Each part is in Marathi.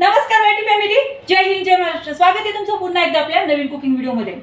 नमस्कार मराठी फॅमिली जय हिंद जय महाराष्ट्र. स्वागत आहे तुमचं पुन्हा एकदा आपल्या नवीन कुकिंग व्हिडिओमध्ये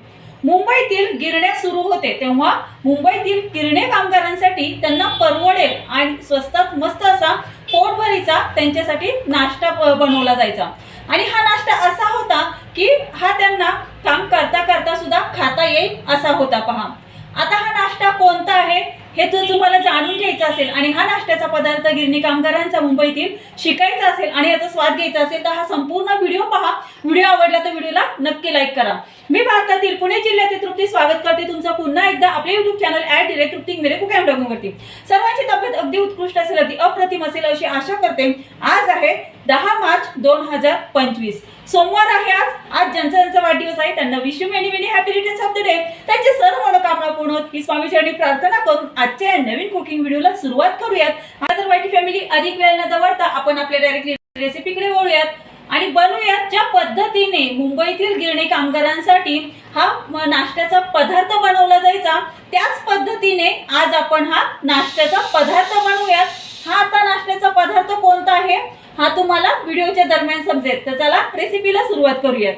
मुंबईतील गिरण्या सुरू होते तेव्हा मुंबईतील गिरणे कामगारांसाठी त्यांना परवडेल आणि स्वस्तात मस्त असा पोटभरीचा त्यांच्यासाठी नाश्ता बनवला जायचा. आणि हा नाश्ता असा होता की हा त्यांना काम करता करता सुद्धा खाता येईल असा होता पहा. आता हा नाश्ता कोणता आहे? हे जर तुम्हाला जाणून घ्यायचं असेल आणि हा नाश्त्याचा पदार्थ गिरणी कामगारांचा मुंबईतील शिकायचा असेल आणि याचा स्वाद घ्यायचा असेल तर हा संपूर्ण व्हिडिओ पहा. व्हिडिओ आवडला तर व्हिडिओला नक्की लाईक करा. मी भारतातील पुणे जिल्ह्यातील तृप्ती स्वागत करते तुमचं पुन्हा एकदा आपल्या YouTube channel add direct Trupti Mhere cook वरती सर्वांची तब्येत अगदी उत्कृष्ट असेल अगदी अप्रतिम असेल अशी आशा करते. आज आहे दहा मार्च दोन हजार पंचवीस. सोमवार आहे आज. आज ज्यांचा ज्यांचा वाढदिवस आहे त्यांना wish many many happy returns of the day त्यांची सर्व मनोकामना पूर्ण होत. ही स्वामी प्रार्थना करून आजच्या या नवीन कुकिंग व्हिडिओला सुरुवात करूयात. हा तर वाईट फॅमिली अधिक वेळ न दवडता आपण आपल्या डायरेक्टली रेसिपीकडे वळूयात. आणि बनवूयात ज्या पद्धतीने मुंबईतील गिरणी कामगारांसाठी हा म- नाश्त्याचा पदार्थ बनवला जायचा त्याच पद्धतीने आज आपण हा नाश्त्याचा पदार्थ बनवूयात. हा आता नाश्त्याचा पदार्थ कोणता आहे? हा तुम्हाला व्हिडिओच्या दरम्यान समजेल. तर चला रेसिपीला सुरुवात करूयात.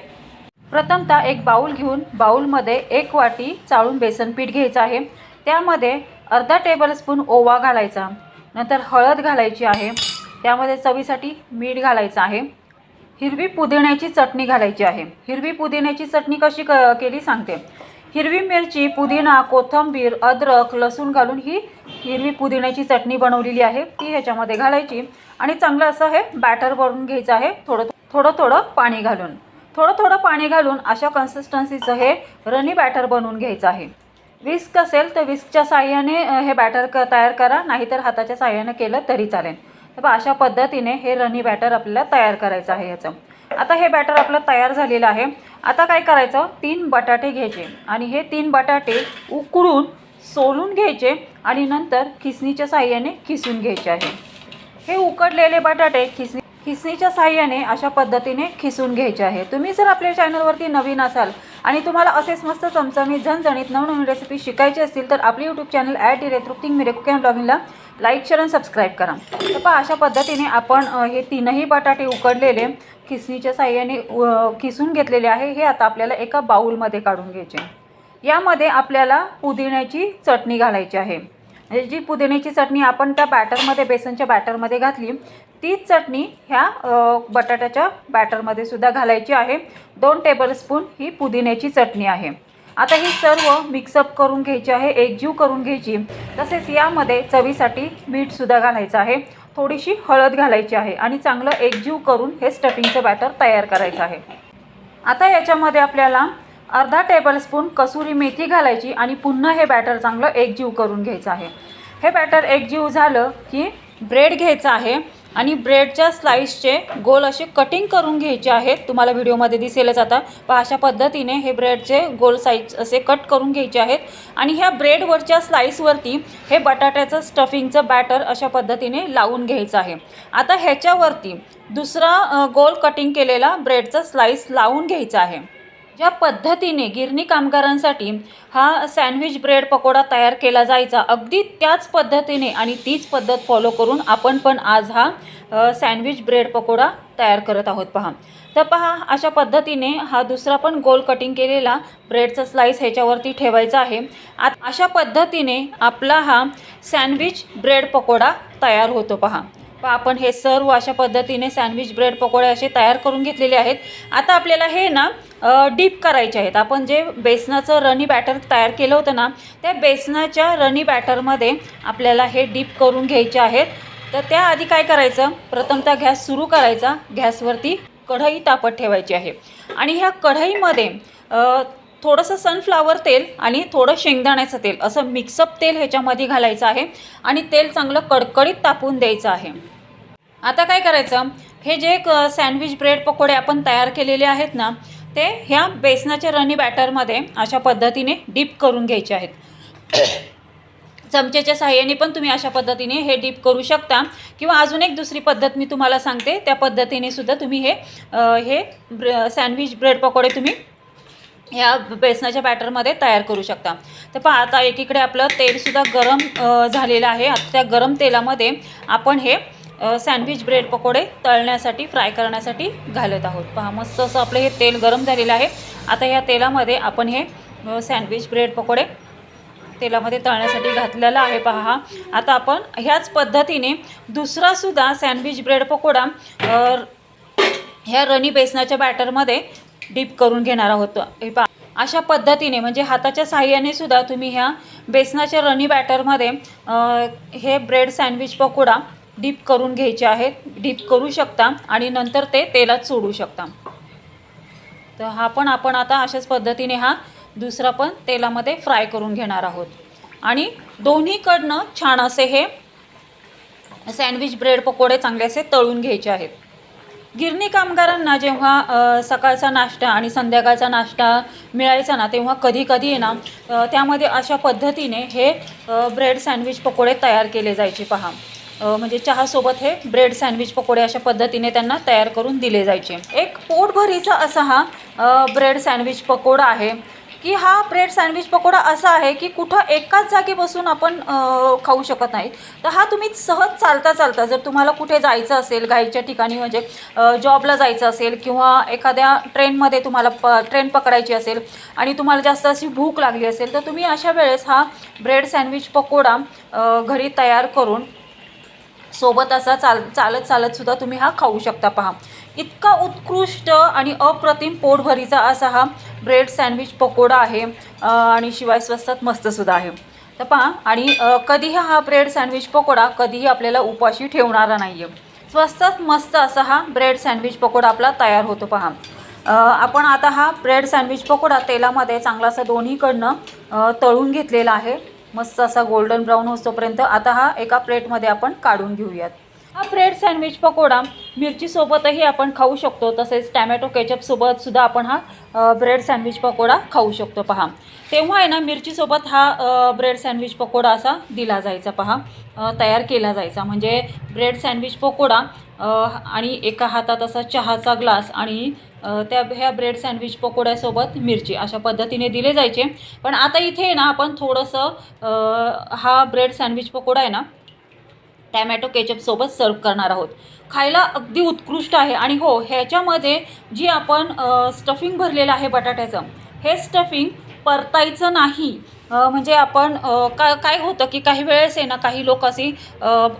प्रथमतः एक बाऊल घेऊन बाऊलमध्ये एक वाटी चाळून बेसन पीठ घ्यायचं आहे. त्यामध्ये अर्धा टेबलस्पून ओवा घालायचा. नंतर हळद घालायची आहे. त्यामध्ये चवीसाठी मीठ घालायचं आहे. हिरवी पुदिन्याची चटणी घालायची आहे. हिरवी पुदिन्याची चटणी कशी क केली सांगते. हिरवी मिरची पुदिना कोथिंबीर अद्रक लसूण घालून ही हिरवी पुदिन्याची चटणी बनवलेली आहे. ती ह्याच्यामध्ये घालायची आणि चांगलं असं हे बॅटर बनवून घ्यायचं आहे. थोडं थोडं थोडं पाणी घालून. थोडं थोडं पाणी घालून अशा कन्सिस्टन्सीचं हे रनी बॅटर बनवून घ्यायचं आहे. विस्क असेल तर विस्कच्या साह्याने हे बॅटर क तयार करा. नाहीतर हाताच्या साह्याने केलं तरी चालेल. तर अशा पद्धतीने हे रनी बॅटर आपल्याला तयार करायचं आहे ह्याचं आता हे बॅटर आपलं तयार झालेलं आहे. आता काय करायचं? तीन बटाटे घ्यायचे आणि हे तीन बटाटे उकळून सोलून घ्यायचे आणि नंतर खिसणीच्या साह्याने खिसून घ्यायचे आहे. हे उकडलेले बटाटे खिसणी खिसणीच्या साह्याने अशा पद्धतीने खिसून घ्यायचे आहे. तुम्ही जर आपल्या चॅनलवरती नवीन असाल आणि तुम्हाला असेच मस्त चमचमीत झणझणीत नवनवीन रेसिपी शिकायची असतील तर आपले यूट्यूब चॅनल ॲट डिरेक्ट तृप्तिंग मिरे कुकिंग ब्लॉगिंगला लाईक शेअर आणि सबस्क्राईब करा. तर पहा अशा पद्धतीने आपण हे तीनही बटाटे उकडलेले खिसणीच्या साह्याने खिसून घेतलेले आहे हे आता आपल्याला एका बाऊलमध्ये काढून घ्यायचे. यामध्ये आपल्याला पुदिन्याची चटणी घालायची आहे. म्हणजे जी पुदिन्याची चटणी आपण त्या बॅटरमध्ये बेसनच्या बॅटरमध्ये घातली तीच चटणी ह्या बटाट्याच्या बॅटरमध्ये सुद्धा घालायची आहे. दोन टेबलस्पून ही पुदिन्याची चटणी आहे. आता ही सर्व मिक्सअप करून घ्यायची आहे एकजीव करून घ्यायची. तसेच यामध्ये चवीसाठी मीठसुद्धा घालायचं आहे. थोडीशी हळद घालायची आहे आणि चांगलं एकजीव करून हे स्टफिंगचं बॅटर तयार करायचं आहे. आता याच्यामध्ये आपल्याला अर्धा टेबलस्पून कसुरी मेथी घालायची आणि पुन्हा हे बॅटर चांगलं एकजीव करून घ्यायचं आहे. हे बॅटर एकजीव झालं की ब्रेड घ्यायचं आहे आणि ब्रेडच्या स्लाईसचे गोल असे कटिंग करून घ्यायचे आहेत. तुम्हाला व्हिडिओमध्ये दिसेलच आता. पण अशा पद्धतीने हे ब्रेडचे गोल साईज असे कट करून घ्यायचे आहेत. आणि ह्या ब्रेडवरच्या स्लाईसवरती हे बटाट्याचं स्टफिंगचं बॅटर अशा पद्धतीने लावून घ्यायचं आहे. आता ह्याच्यावरती दुसरा गोल कटिंग केलेला ब्रेडचा स्लाईस लावून घ्यायचा आहे. ज्या पद्धतीने गिरणी कामगारांसाठी हा सँडविच ब्रेड पकोडा तयार केला जायचा अगदी त्याच पद्धतीने आणि तीच पद्धत फॉलो करून आपण पण आज हा सँडविच ब्रेड पकोडा तयार करत आहोत. पहा. तर पहा अशा पद्धतीने हा दुसरा पण गोल कटिंग केलेला ब्रेडचा स्लाईस ह्याच्यावरती ठेवायचा आहे. आ अशा पद्धतीने आपला हा सँडविच ब्रेड पकोडा तयार होतो. पहा. आपण हे सर्व अशा पद्धतीने सँडविच ब्रेड पकोडे असे तयार करून घेतलेले आहेत. आता आपल्याला हे ना डीप करायचे आहेत. आपण जे बेसनाचं रनी बॅटर तयार केलं होतं ना त्या बेसनाच्या रनी बॅटरमध्ये आपल्याला हे डीप करून घ्यायचे आहेत. तर त्याआधी काय करायचं? प्रथमतः गॅस सुरू करायचा. गॅसवरती कढई तापत ठेवायची आहे. आणि ह्या कढईमध्ये थोडंसं सनफ्लावर तेल आणि थोडं शेंगदाण्याचं तेल असं मिक्सअप तेल ह्याच्यामध्ये घालायचं आहे आणि तेल चांगलं कडकडीत तापून द्यायचं आहे. आता काय करायचं? हे जे एक सँडविच ब्रेड पकोडे आपण तयार केलेले आहेत ना ते ह्या बेसनाच्या रनी बॅटरमध्ये अशा पद्धतीने डीप करून घ्यायचे आहेत. चमच्याच्या साहाय्याने पण तुम्ही अशा पद्धतीने हे डीप करू शकता. किंवा अजून एक दुसरी पद्धत मी तुम्हाला सांगते त्या पद्धतीने सुद्धा तुम्ही हे हे ब्र सँडविच ब्रेड पकोडे तुम्ही ह्या बेसनाच्या बॅटरमध्ये तयार करू शकता. तर पहा आता एकीकडे आपलं तेलसुद्धा गरम झालेलं आहे. आता त्या गरम तेलामध्ये आपण हे सँडविच ब्रेड पकोडे तळण्यासाठी फ्राय करण्यासाठी घालत आहोत. पहा मस्त असं आपलं हे तेल गरम झालेलं आहे. आता या तेलामध्ये आपण हे सँडविच ब्रेड पकोडे तेलामध्ये तळण्यासाठी घातलेला आहे. पहा आता आपण ह्याच पद्धतीने दुसरासुद्धा सँडविच ब्रेड पकोडा ह्या रणी बेसनाच्या बॅटरमध्ये डीप करून घेणार आहोत. हे पा अशा पद्धतीने म्हणजे हाताच्या साह्याने सुद्धा तुम्ही ह्या बेसनाच्या रनी बॅटरमध्ये हे ब्रेड सँडविच पकोडा डीप करून घ्यायचे आहेत. डीप करू शकता आणि नंतर ते तेलात सोडू शकता. तर हा पण आपण आता अशाच पद्धतीने हा दुसरा पण तेलामध्ये फ्राय करून घेणार आहोत. आणि दोन्हीकडनं छान असे हे सँडविच ब्रेड पकोडे चांगले असे तळून घ्यायचे आहेत. गिरणी कामगारांना जेव्हा सकाळचा नाश्ता आणि संध्याकाळचा नाश्ता मिळायचा ना तेव्हा कधी कधी ना त्यामध्ये अशा पद्धतीने हे ब्रेड सँडविच पकोडे तयार केले जायचे पहा. म्हणजे चहासोबत हे ब्रेड सँडविच पकोडे अशा पद्धतीने त्यांना तयार करून दिले जायचे. एक पोटभरीचा असा हा ब्रेड सँडविच पकोडा आहे. की हा ब्रेड सँडविच पकोडा असा आहे की कुठं एकाच जागी बसून आपण खाऊ शकत नाही तर हा तुम्ही सहज चालता चालता जर तुम्हाला कुठे जायचं असेल घाईच्या ठिकाणी म्हणजे जॉबला जायचं असेल किंवा एखाद्या ट्रेनमध्ये तुम्हाला प ट्रेन पकडायची असेल आणि तुम्हाला जास्त अशी भूक लागली असेल तर तुम्ही अशा वेळेस हा ब्रेड सँडविच पकोडा घरी तयार करून सोबत असा चाल चालत चालतसुद्धा तुम्ही हा खाऊ शकता. पहा. इतका उत्कृष्ट आणि अप्रतिम पोटभरीचा असा हा ब्रेड सँडविच पकोडा आहे आणि शिवाय स्वस्तात मस्तसुद्धा आहे. तर पहा आणि कधीही हा ब्रेड सँडविच पकोडा कधीही आपल्याला उपाशी ठेवणारा नाही आहे स्वस्तात मस्त असा हा ब्रेड सँडविच पकोडा आपला तयार होतो पहा. आपण आता हा ब्रेड सँडविच पकोडा तेलामध्ये चांगला असा दोन्हीकडनं तळून घेतलेला आहे. मस्त असा गोल्डन ब्राऊन होतोपर्यंत आता हा एका प्लेटमध्ये आपण काढून घेऊयात. हा ब्रेड सँडविच पकोडा मिरचीसोबतही आपण खाऊ शकतो. तसेच टॅमॅटो केचपसोबतसुद्धा आपण हा ब्रेड सँडविच पकोडा खाऊ शकतो. पहा. तेव्हा आहे ना मिरचीसोबत हा ब्रेड सँडविच पकोडा असा दिला जायचा. पहा. तयार केला जायचा. म्हणजे ब्रेड सँडविच पकोडा आणि एका हातात असा चहाचा ग्लास आणि त्या ह्या ब्रेड सँडविच पकोड्यासोबत मिरची अशा पद्धतीने दिले जायचे. पण आता इथे आहे ना आपण थोडंसं हा ब्रेड सँडविच पकोडा आहे ना टॅमॅटो केचपसोबत सर्व करणार आहोत. खायला अगदी उत्कृष्ट आहे आणि हो ह्याच्यामध्ये जी आपण स्टफिंग भरलेलं आहे बटाट्याचं हे स्टफिंग परतायचं नाही. म्हणजे आपण का काय होतं की काही वेळेस आहे ना काही लोक अशी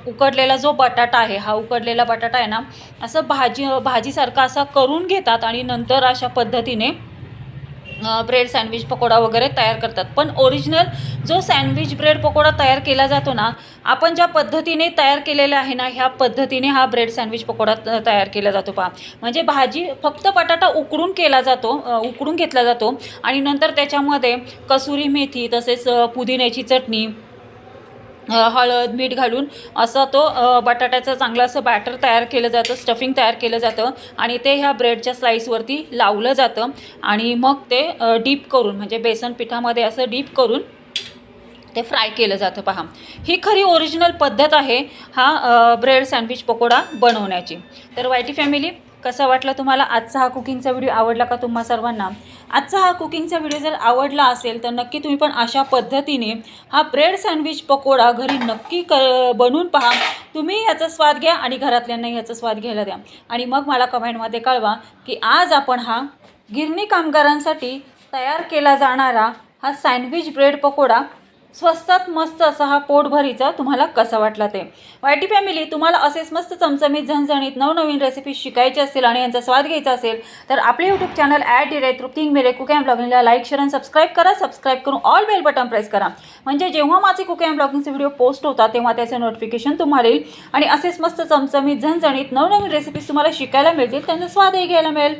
उकडलेला जो बटाटा आहे हा उकडलेला बटाटा आहे ना असं भाजी भाजीसारखा असा करून घेतात आणि नंतर अशा पद्धतीने ब्रेड सँडविच पकोडा वगैरे तयार करतात. पण ओरिजिनल जो सँडविच ब्रेड पकोडा तयार केला जातो ना आपण ज्या पद्धतीने तयार केलेला आहे ना ह्या पद्धतीने हा ब्रेड सँडविच पकोडा तयार केला जातो पहा. म्हणजे भाजी फक्त बटाटा उकडून केला जातो उकडून घेतला जातो आणि नंतर त्याच्यामध्ये कसुरी मेथी तसेच पुदिन्याची चटणी हळद मीठ घालून असं तो बटाट्याचं चांगलं असं बॅटर तयार केलं जातं स्टफिंग तयार केलं जातं आणि ते ह्या ब्रेडच्या स्लाईसवरती लावलं जातं आणि मग ते डीप करून म्हणजे बेसन पिठामध्ये असं डीप करून ते फ्राय केलं जातं. पहा ही खरी ओरिजिनल पद्धत आहे हा ब्रेड सँडविच पकोडा बनवण्याची. तर वायटी फॅमिली कसा वाटला तुम्हाला आजचा हा कुकिंगचा व्हिडिओ आवडला का तुम्हा सर्वांना? आजचा हा कुकिंगचा व्हिडिओ जर आवडला असेल तर नक्की तुम्ही पण अशा पद्धतीने हा ब्रेड सँडविच पकोडा घरी नक्की क बनवून पहा. तुम्ही ह्याचा स्वाद घ्या आणि घरातल्यांनाही ह्याचा स्वाद घ्यायला द्या. आणि मग मला कमेंटमध्ये कळवा की आज आपण हा गिरणी कामगारांसाठी तयार केला जाणारा हा सँडविच ब्रेड पकोडा स्वस्तात मस्त असा हा पोटभरीचा तुम्हाला कसा वाटला ते? वायटी फॅमिली तुम्हाला असेच मस्त चमचमीत झणझणीत नवनवीन रेसिपी शिकायची असेल आणि यांचा स्वाद घ्यायचा असेल तर आपले YouTube channel add direct Trupti Mhere cook and ब्लॉगिंगला like share आणि सबस्क्राईब करा. सबस्क्राईब करून ऑल बेल बटन प्रेस करा. म्हणजे जेव्हा माझे कुक ब्लॉगिंगचे व्हिडिओ पोस्ट होतात तेव्हा त्याचं नोटिफिकेशन तुम्हाला येईल. आणि असेच मस्त चमचमीत झणझणीत नवनवीन रेसिपीज तुम्हाला शिकायला मिळतील त्यांचा स्वादही घ्यायला मिळेल.